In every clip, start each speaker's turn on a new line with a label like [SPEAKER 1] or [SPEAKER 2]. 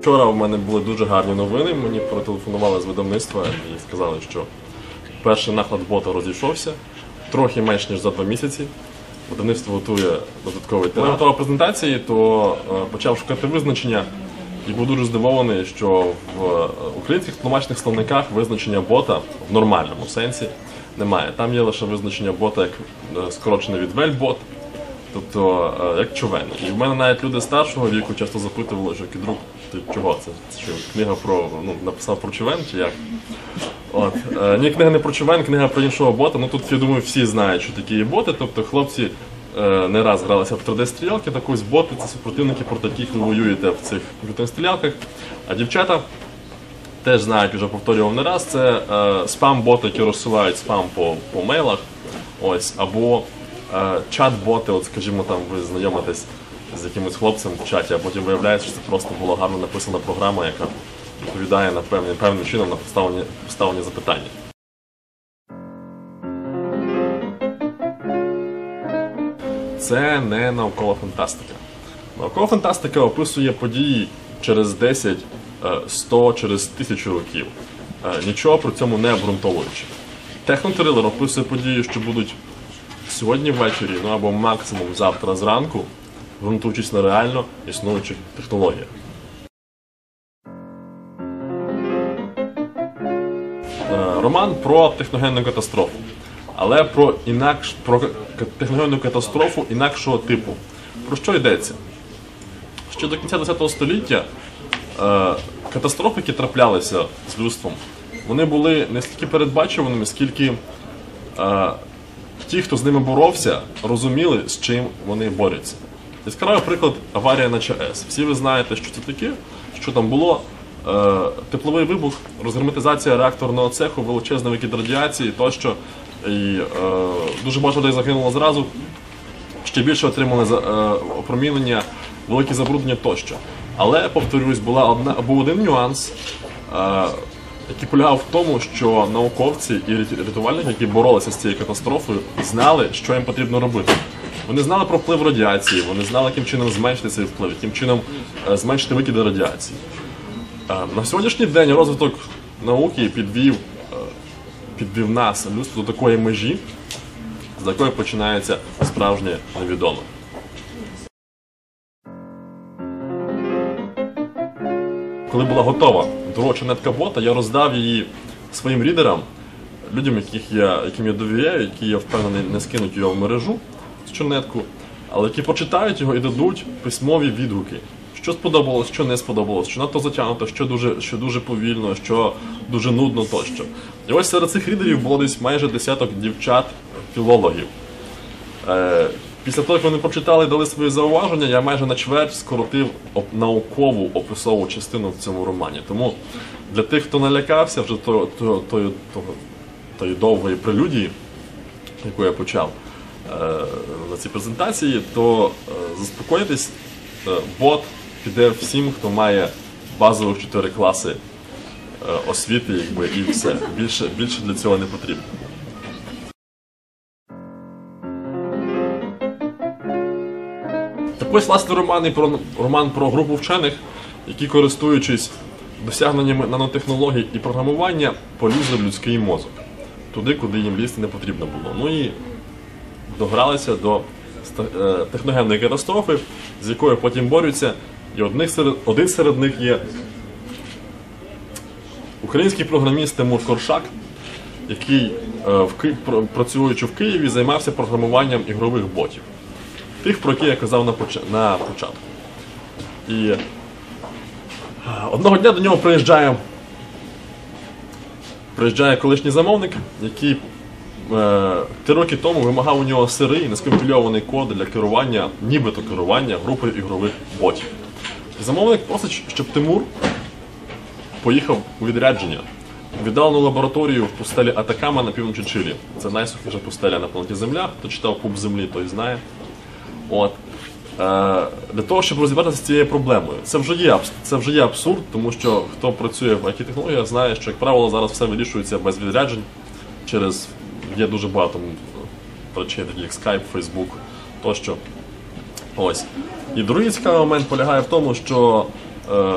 [SPEAKER 1] Вчора в мене були дуже гарні новини. Мені протелефонували з видавництва і сказали, що перший наклад бота розійшовся трохи менш ніж за два місяці. Видавництво готує додатковий тираж. Готова презентації, то е, почав шукати визначення і був дуже здивований, що в е, українських тлумачних словниках визначення бота в нормальному сенсі немає. Там є лише визначення бота як е, скорочене від вельбот, тобто як човен. І в мене навіть люди старшого віку часто запитували, що кідрук, ти чого це? Що книга про ну, написав про човен чи як? От. Е, ні, книга не про човен, книга про іншого бота. Ну тут я думаю, всі знають, що такі є боти. Тобто хлопці е, не раз гралися в 3D-стрілялки, так ось боти це супротивники, проти яких ви воюєте в цих комп'ютерних стрілялках. А дівчата теж знають, вже повторював не раз, це е, спам-боти, які розсилають спам по, по мейлах. Ось, або е, чат-боти, от скажімо, там ви знайомитесь з якимось хлопцем в чаті, а потім виявляється, що це просто була гарно написана програма, яка відповідає на певні, певним чином на поставлені, поставлені запитання. Це не наукова фантастика. Наукова фантастика описує події через 10, е, 100, через тисячу років, е, нічого при цьому не обґрунтовуючи. Технотрилер описує події, що будуть сьогодні ввечері, ну або максимум завтра зранку, ґрунтуючись на реально існуючих технологіях. Е, роман про техногенну катастрофу, але про інакш про техногенну катастрофу інакшого типу. Про що йдеться? Ще до кінця ХХ століття е, катастрофи, які траплялися з людством, вони були не стільки передбачуваними, скільки е, ті, хто з ними боровся, розуміли, з чим вони борються. Яскравий приклад аварія на ЧАЕС. Всі ви знаєте, що це таке, що там було. Е, тепловий вибух, розгерметизація реакторного цеху, величезний викид радіації тощо. І е, дуже багато людей загинуло зразу, ще більше отримали е, опромінення, великі забруднення тощо. Але, повторюсь, була одна, був один нюанс, е, який полягав в тому, що науковці і рятувальники, які боролися з цією катастрофою, знали, що їм потрібно робити. Вони знали про вплив радіації, вони знали, яким чином зменшити цей вплив, яким чином е, зменшити викиди радіації. Е, На сьогоднішній день розвиток науки підвів, е, підвів нас, людство до такої межі, з якої починається справжнє невідоме. Коли була готова дорожча нетка бота, я роздав її своїм рідерам, людям, яких я, яким я довіряю, які я впевнений не скинуть його в мережу, цю нетку, але які почитають його і дадуть письмові відгуки. Що сподобалось, що не сподобалось, що надто затягнуто, що дуже, що дуже повільно, що дуже нудно тощо. І ось серед цих рідерів було десь майже десяток дівчат-філологів. Е, після того, як вони прочитали і дали свої зауваження, я майже на чверть скоротив наукову описову частину в цьому романі. Тому для тих, хто налякався вже то, то, тої, того, тої довгої прелюдії, яку я почав на цій презентації, то е, заспокойтесь, е, бот піде всім, хто має базових 4 класи е, освіти, якби, і все. Більше, більше для цього не потрібно. Так ось власне роман і про роман про групу вчених, які, користуючись досягненнями нанотехнологій і програмування, полізли в людський мозок, туди, куди їм лізти не потрібно було. Ну і догралися до е, техногенної катастрофи, з якою потім борються. І один серед них є український програміст Тимур Коршак, який, е, працюючи в Києві, займався програмуванням ігрових ботів. Тих, про які я казав на, початку. І е, одного дня до нього приїжджає, приїжджає колишній замовник, який три роки тому вимагав у нього сирий, нескомпільований код для керування, нібито керування групою ігрових ботів. Замовник просить, щоб Тимур поїхав у відрядження віддалену лабораторію в пустелі Атакама на півночі Чилі. Це найсухіша пустеля на планеті Земля. Хто читав Пуп землі, той знає. От. Е, для того, щоб розібратися з цією проблемою. Це вже є це вже є абсурд, тому що хто працює в it технологіях знає, що, як правило, зараз все вирішується без відряджень. Через є дуже багато речей, такі як Skype, Facebook тощо. Ось. І другий цікавий момент полягає в тому, що е,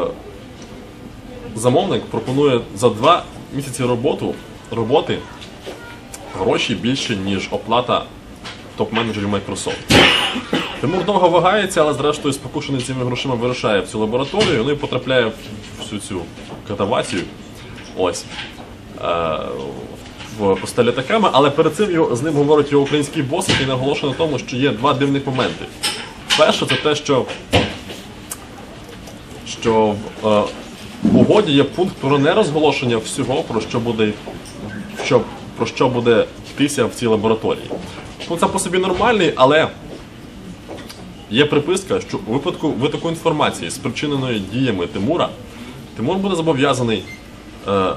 [SPEAKER 1] замовник пропонує за два місяці роботу, роботи гроші більше, ніж оплата топ-менеджерів Microsoft. Тимур довго вагається, але зрештою спокушений цими грошима вирушає в цю лабораторію, ну і потрапляє в всю цю катавасію. Ось. Е, в постелі літаками, але перед цим його, з ним говорить його український бос, який наголошує на тому, що є два дивних моменти. Перше, це те, що, що в е, угоді є пункт про нерозголошення всього, про що буде, що, про що буде йтися в цій лабораторії. Ну, це по собі нормальний, але є приписка, що у випадку витоку інформації, спричиненої діями Тимура, Тимур буде зобов'язаний е,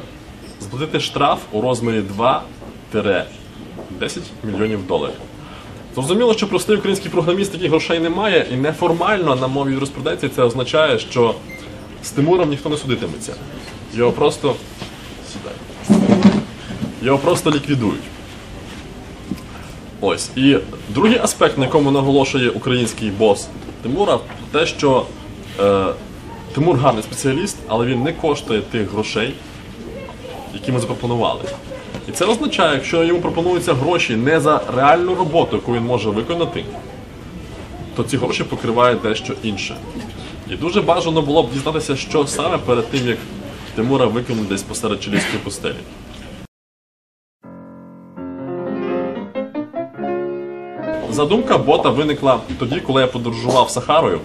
[SPEAKER 1] сплатити штраф у розмірі 2-10 мільйонів доларів. Зрозуміло, що простий український програміст таких грошей не має, і неформально на мові юриспруденції це означає, що з Тимуром ніхто не судитиметься. Його просто. Його просто ліквідують. Ось. І другий аспект, на якому наголошує український бос Тимура, те, що е, Тимур гарний спеціаліст, але він не коштує тих грошей, які ми запропонували. І це означає, якщо йому пропонуються гроші не за реальну роботу, яку він може виконати, то ці гроші покриває дещо інше. І дуже бажано було б дізнатися, що саме перед тим, як Тимура викинуть десь посеред чилійської пустелі. Задумка бота виникла тоді, коли я подорожував Сахарою.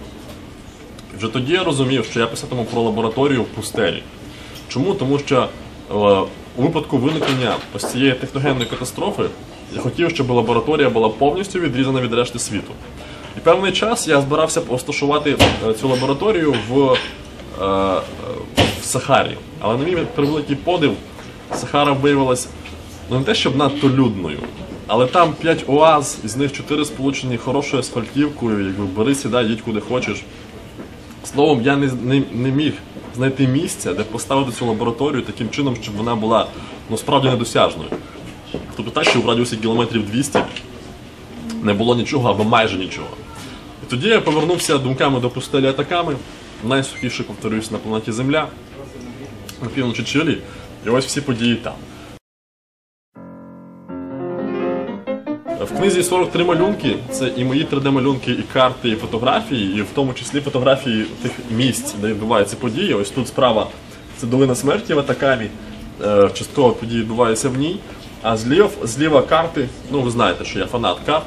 [SPEAKER 1] Вже тоді я розумів, що я писатиму про лабораторію в пустелі. Чому? Тому що у випадку виникнення ось цієї техногенної катастрофи я хотів, щоб лабораторія була повністю відрізана від решти світу. І певний час я збирався розташувати е, цю лабораторію в, е, е, в Сахарі. Але на мій превеликий подив, Сахара виявилась ну не те, щоб надто людною, але там 5 оаз, із них 4 сполучені хорошою асфальтівкою, якби бери, сідай, їдь куди хочеш. Словом, я не, не, не міг знайти місце, де поставити цю лабораторію таким чином, щоб вона була ну, справді недосяжною. Тобто так, що в радіусі кілометрів 200 не було нічого або майже нічого. І тоді я повернувся думками до пустелі атаками, найсухіше, повторюсь, на планеті Земля, на півночі Чилі, і ось всі події там. В книзі 43 малюнки це і мої 3D-малюнки, і карти, і фотографії, і в тому числі фотографії тих місць, де відбуваються події. Ось тут справа це долина смерті в Атакамі. Е, Частково події відбуваються в ній. А злів, зліва карти, ну ви знаєте, що я фанат карт.